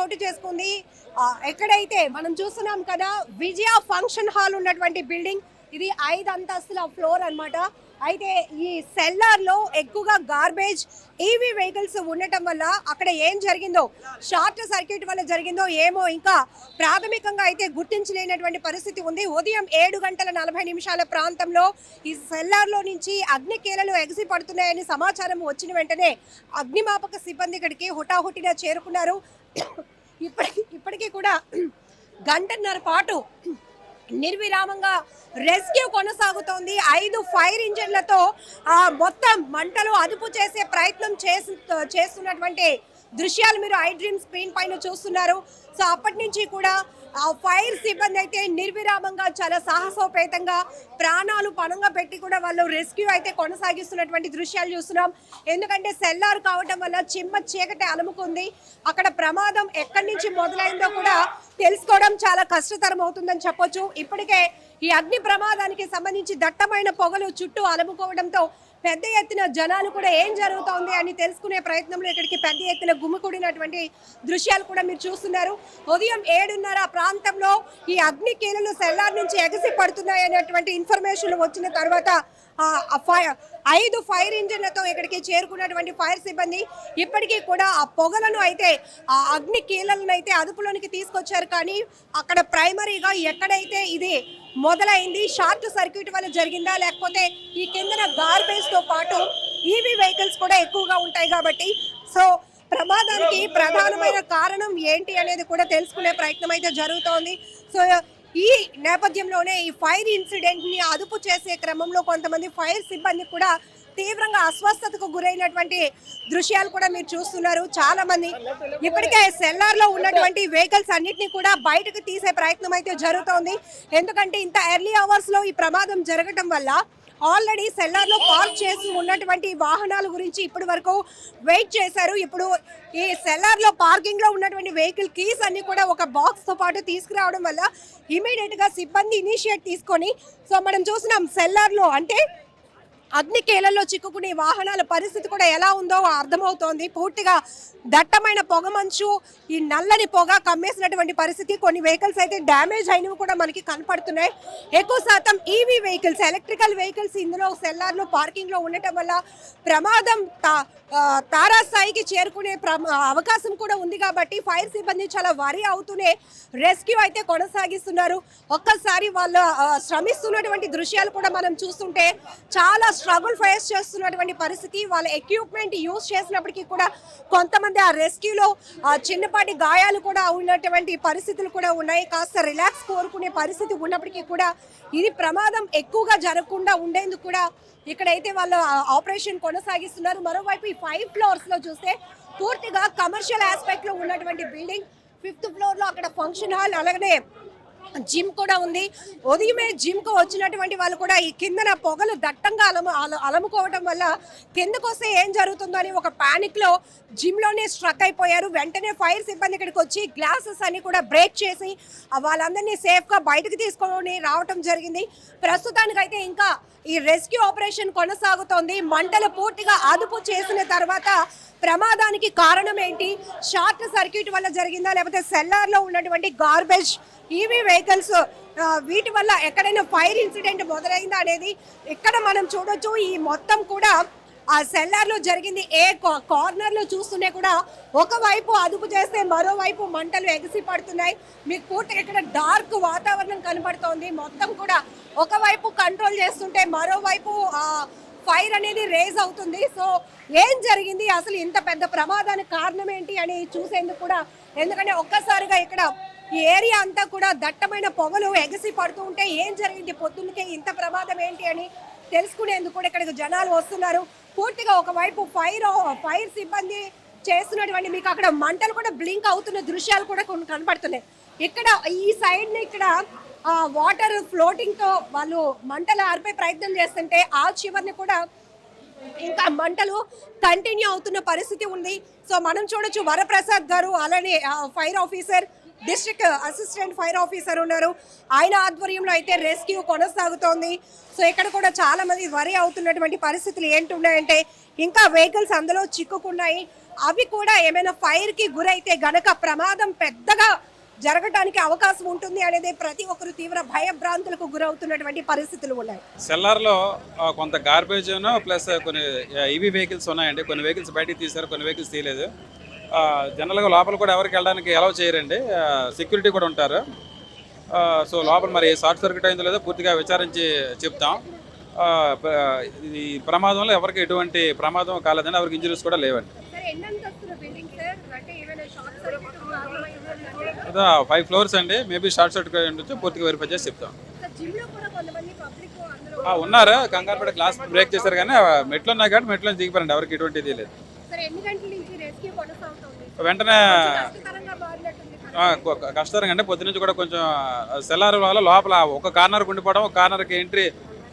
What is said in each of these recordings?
చోటు చేసుకుంది. ఎక్కడైతే మనం చూస్తున్నాం కదా విజయ ఫంక్షన్ హాల్ ఉన్నటువంటి బిల్డింగ్. ఇది ఐదు అంతస్తుల ఫ్లోర్ అన్నమాట. అయితే ఈ సెల్లార్లో ఎక్కువగా గార్బేజ్ ఈవీ వెహికల్స్ ఉండటం వల్ల అక్కడ ఏం జరిగిందో షార్ట్ సర్క్యూట్ వల్ల జరిగిందో ఏమో ఇంకా ప్రాథమికంగా అయితే గుర్తించలేనటువంటి పరిస్థితి ఉంది. ఉదయం ఏడు గంటల నలభై నిమిషాల ప్రాంతంలో ఈ సెల్లార్లో నుంచి అగ్ని ఎగిసి ఎగసి పడుతున్నాయని సమాచారం వచ్చిన వెంటనే అగ్నిమాపక సిబ్బంది ఇక్కడికి హుటాహుటిన చేరుకున్నారు. ఇప్పటికి ఇప్పటికీ కూడా గంటన్నర పాటు నిర్విరామంగా రెస్క్యూ కొనసాగుతోంది. ఐదు ఫైర్ ఇంజన్లతో ఆ మొత్తం మంటలు అదుపు చేసే ప్రయత్నం చేస్తున్నటువంటి దృశ్యాలు మీరు ఐ డ్రీమ్ స్క్రీన్ పైన చూస్తున్నారు. సో అప్పటి నుంచి కూడా ఆ ఫైర్ సిబ్బంది అయితే నిర్విరామంగా చాలా సాహసోపేతంగా ప్రాణాలు పణంగా పెట్టి కూడా వాళ్ళు రెస్క్యూ అయితే కొనసాగిస్తున్నటువంటి దృశ్యాలు చూస్తున్నాం. ఎందుకంటే సెల్లార్ కావటం వల్ల చిమ్మ చీకటి అలుముకుంది. అక్కడ ప్రమాదం ఎక్కడి నుంచి మొదలైందో కూడా తెలుసుకోవడం చాలా కష్టతరం అవుతుందని చెప్పొచ్చు. ఇప్పటికే ఈ అగ్ని ప్రమాదానికి సంబంధించి దట్టమైన పొగలు చుట్టూ అలుముకోవడంతో పెద్ద ఎత్తున జనాలు కూడా ఏం జరుగుతోంది అని తెలుసుకునే ప్రయత్నంలో ఇక్కడికి పెద్ద ఎత్తున గుమికూడినటువంటి దృశ్యాలు కూడా మీరు చూస్తున్నారు. ఉదయం ఏడున్నర ప్రాంతంలో ఈ అగ్ని కీలలు సెల్లార్ నుంచి ఎగసి పడుతున్నాయి అనేటువంటి ఇన్ఫర్మేషన్ వచ్చిన తర్వాత ఐదు ఫైర్ ఇంజన్లతో ఇక్కడికి చేరుకున్నటువంటి ఫైర్ సిబ్బంది ఇప్పటికీ కూడా ఆ పొగలను అయితే ఆ అగ్ని కీలలను అయితే అదుపులోనికి తీసుకొచ్చారు. కానీ అక్కడ ప్రైమరీగా ఎక్కడైతే ఇది మొదలైంది. షార్ట్ సర్క్యూట్ వల్ల జరిగిందా లేకపోతే ఈ కిందన గార్బేజ్తో పాటు ఈవీ వెహికల్స్ కూడా ఎక్కువగా ఉంటాయి కాబట్టి? సో ప్రమాదానికి ప్రధానమైన కారణం ఏంటి అనేది కూడా తెలుసుకునే ప్రయత్నం అయితే జరుగుతోంది. సో ఈ నేపథ్యంలోనే ఈ ఫైర్ ఇన్సిడెంట్ని అదుపు చేసే క్రమంలో కొంతమంది ఫైర్ సిబ్బంది కూడా తీవ్రంగా అస్వస్థతకు గురైనటువంటి దృశ్యాలు కూడా మీరు చూస్తున్నారు. చాలా మంది ఇప్పటికే సెల్లార్లో ఉన్నటువంటి వెహికల్స్ అన్నిటిని కూడా బయటకు తీసే ప్రయత్నం అయితే జరుగుతోంది. ఎందుకంటే ఇంత ఎర్లీ అవర్స్లో ఈ ప్రమాదం జరగటం వల్ల ఆల్రెడీ సెల్లార్లో పార్క్ చేసి ఉన్నటువంటి వాహనాల గురించి ఇప్పటి వరకు వెయిట్ చేశారు. ఇప్పుడు ఈ సెల్లార్లో పార్కింగ్లో ఉన్నటువంటి వెహికల్ కీస్ అన్ని కూడా ఒక బాక్స్తో పాటు తీసుకురావడం వల్ల ఇమీడియట్గా సిబ్బంది ఇనిషియేట్ తీసుకొని సో మనం చూసినాం సెల్లార్లో అంటే అగ్నికేలల్లో చిక్కుకునే వాహనాల పరిస్థితి కూడా ఎలా ఉందో అర్థమవుతోంది. పూర్తిగా దట్టమైన పొగ మంచు ఈ నల్లని పొగ కమ్మేసినటువంటి పరిస్థితి. కొన్ని వెహికల్స్ అయితే డ్యామేజ్ అయినవి కూడా మనకి కనపడుతున్నాయి. ఎక్కువ శాతం ఈవీ వెహికల్స్ ఎలక్ట్రికల్ వెహికల్స్ ఇందులో సెల్లార్లు పార్కింగ్లో ఉండటం వల్ల ప్రమాదం తా- తారాస్థాయికి చేరుకునే అవకాశం కూడా ఉంది కాబట్టి ఫైర్ సిబ్బంది చాలా వరి అవుతూనే రెస్క్యూ అయితే కొనసాగిస్తున్నారు. ఒక్కసారి వాళ్ళు శ్రమిస్తున్నటువంటి దృశ్యాలు కూడా మనం చూస్తుంటే చాలా స్ట్రగుల్ ఫేస్ చేస్తున్నటువంటి పరిస్థితి వాళ్ళ ఎక్విప్మెంట్ యూస్ చేసినప్పటికీ కూడా కొంతమంది ఆ రెస్క్యూలో చిన్నపాటి గాయాలు కూడా ఉన్నటువంటి పరిస్థితులు కూడా ఉన్నాయి. కాస్త రిలాక్స్ కోరుకునే పరిస్థితి ఉన్నప్పటికీ కూడా ఇది ప్రమాదం ఎక్కువగా జరగకుండా ఉండేందుకు కూడా ఇక్కడైతే వాళ్ళు ఆపరేషన్ కొనసాగిస్తున్నారు. మరోవైపు ఈ ఫైవ్ ఫ్లోర్స్లో చూస్తే పూర్తిగా కమర్షియల్ ఆస్పెక్ట్లో ఉన్నటువంటి బిల్డింగ్ ఫిఫ్త్ ఫ్లోర్లో అక్కడ ఫంక్షన్ హాల్ అలాగే జిమ్ కూడా ఉంది. ఉదయమే జిమ్కు వచ్చినటువంటి వాళ్ళు కూడా ఈ కిందన పొగలు దట్టంగా అలము అలముకోవటం అలముకోవడం వల్ల కిందకు వస్తే ఏం జరుగుతుందో అని ఒక ప్యానిక్లో జిమ్లోనే స్ట్రక్ అయిపోయారు. వెంటనే ఫైర్ సిబ్బంది ఇక్కడికి వచ్చి గ్లాసెస్ అన్ని కూడా బ్రేక్ చేసి వాళ్ళందరినీ సేఫ్గా బయటకు తీసుకొని రావటం జరిగింది. ప్రస్తుతానికైతే ఇంకా ఈ రెస్క్యూ ఆపరేషన్ కొనసాగుతోంది. మంటలు పూర్తిగా అదుపు చేసిన తర్వాత ప్రమాదానికి కారణం ఏంటి షార్ట్ సర్క్యూట్ వల్ల జరిగిందా? లేకపోతే సెల్లార్లో ఉన్నటువంటి గార్బేజ్ ఈవీ వెహికల్స్ వీటి వల్ల ఎక్కడైనా ఫైర్ ఇన్సిడెంట్ మొదలైందా అనేది ఇక్కడ మనం చూడొచ్చు. ఈ మొత్తం కూడా ఆ సెల్లార్లో జరిగింది. ఏ కార్నర్లో చూస్తూనే కూడా ఒకవైపు అదుపు చేస్తే మరోవైపు మంటలు ఎగిసి పడుతున్నాయి. మీకు పూర్తిగా ఇక్కడ డార్క్ వాతావరణం కనబడుతోంది మొత్తం కూడా ఒకవైపు కంట్రోల్ చేస్తుంటే మరోవైపు ఫైర్ అనేది రేజ్ అవుతుంది. సో ఏం జరిగింది? అసలు ఇంత పెద్ద ప్రమాదానికి కారణం ఏంటి అని చూసేందుకు కూడా ఎందుకంటే ఒక్కసారిగా ఇక్కడ ఈ ఏరియా అంతా కూడా దట్టమైన పొగలు ఎగసి పడుతూ ఉంటే ఏం జరిగింది? పొద్దున్నకే ఇంత ప్రమాదం ఏంటి అని తెలుసుకునేందుకు కూడా ఇక్కడికి జనాలు వస్తున్నారు. పూర్తిగా ఒకవైపు ఫైర్ ఫైర్ సిబ్బంది చేస్తున్నటువంటి మీకు అక్కడ మంటలు కూడా బ్లింక్ అవుతున్న దృశ్యాలు కూడా కొన్ని కనబడుతున్నాయి. ఇక్కడ ఈ సైడ్ని ఇక్కడ వాటర్ ఫ్లోటింగ్తో వాళ్ళు మంటలు ఆర్పే ప్రయత్నం చేస్తుంటే ఆ చివరిని కూడా ఇంకా మంటలు కంటిన్యూ అవుతున్న పరిస్థితి ఉంది. సో మనం చూడొచ్చు వరప్రసాద్ గారు అలానే fire officer district assistant fire officer ఉన్నారు. ఆయన ఆధ్వర్యంలో అయితే రెస్క్యూ కొనసాగుతోంది. సో ఇక్కడ కూడా చాలా మంది వరి అవుతున్నటువంటి పరిస్థితులు ఏంటున్నాయంటే ఇంకా వెహికల్స్ అందులో చిక్కుకున్నాయి. అవి కూడా ఏమైనా ఫైర్కి గురైతే గనక ప్రమాదం పెద్దగా జరగడానికి అవకాశం ఉంటుంది అనేది ప్రతి ఒక్కరు తీవ్ర భయభ్రాంతులకు గురవుతున్నటువంటి పరిస్థితులు ఉన్నాయి. సెల్లార్లో కొంత గార్బేజ్ ప్లస్ కొన్ని ఈవీ వెహికల్స్ ఉన్నాయండి. కొన్ని వెహికల్స్ బయటికి తీశారు కొన్ని వెహికల్స్ తీయలేదు. జనరల్గా లోపల కూడా ఎవరికి వెళ్ళడానికి అలౌ చేయరండి. సెక్యూరిటీ కూడా ఉంటారు. సో లోపల మరి షార్ట్ సర్క్యూట్ అయిందో లేదో పూర్తిగా విచారించి చెప్తాం. ఈ ప్రమాదంలో ఎవరికి ఎటువంటి ప్రమాదం కాలేదండి. ఎవరికి ఇంజరీస్ కూడా లేవండి సరే ఎన్నంతస్తుల బిల్డింగ్ సార్ అంటే ఏమైనా షార్ట్ సర్క్యూట్ ఇదా ఫైవ్ ఫ్లోర్స్ అండి. మేబీ షార్ట్ సర్క్యూట్ ఉండొచ్చు పూర్తిగా వెరిఫై చేసి చెప్తాం. ఉన్నారు? కంగారు పడి గ్లాస్ బ్రేక్ చేశారు కానీ మెట్లు ఉన్నాయి కాబట్టి మెట్లో దిగిపోరండి. ఎవరికి ఎటువంటిది లేదు. వెంటనే కష్టతరంగా మారినట్టుంది ఆ, కొ- కష్టతరంగా అంటే పొద్దు నుంచి కూడా కొంచెం సెల్లార్ వల్ల లోపల ఒక కార్నర్ ఉండిపోవడం ఒక కార్నర్కి ఎంట్రీ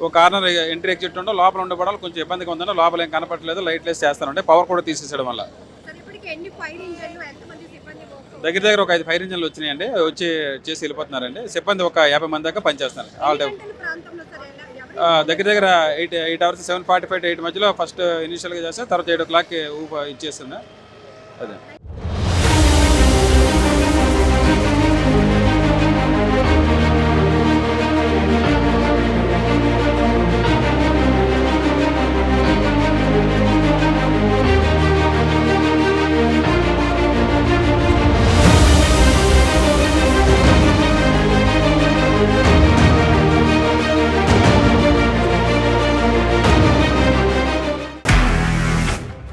ఒక కార్నర్ ఎంట్రీ ఎగ్జిట్ ఉండడం లోపల ఉండిపోవడం కొంచెం ఇబ్బందిగా ఉందండి లోపల ఏం కనపట్లేదు లైట్ లేసి చేస్తానంటే పవర్ కూడా తీసేసడం వల్ల దగ్గర దగ్గర ఒక ఐదు ఫైర్ ఇంజన్లు వచ్చినాయండి. వచ్చి చేసి వెళ్ళిపోతున్నారండి. సిబ్బంది ఒక యాభై మంది దాకా పనిచేస్తున్నారు. ఆల్ టైం గంటల ప్రాంతంలో సరే ఎలా- ఎవరు ఆ, దగ్గర దగ్గర eight eight hours seven forty five eight మధ్యలో ఫస్ట్ ఇనిషియల్గా చేస్తే తర్వాత ఎయిట్ ఓ క్లాక్కి ఊప ఇచ్చేస్తుంది అదే.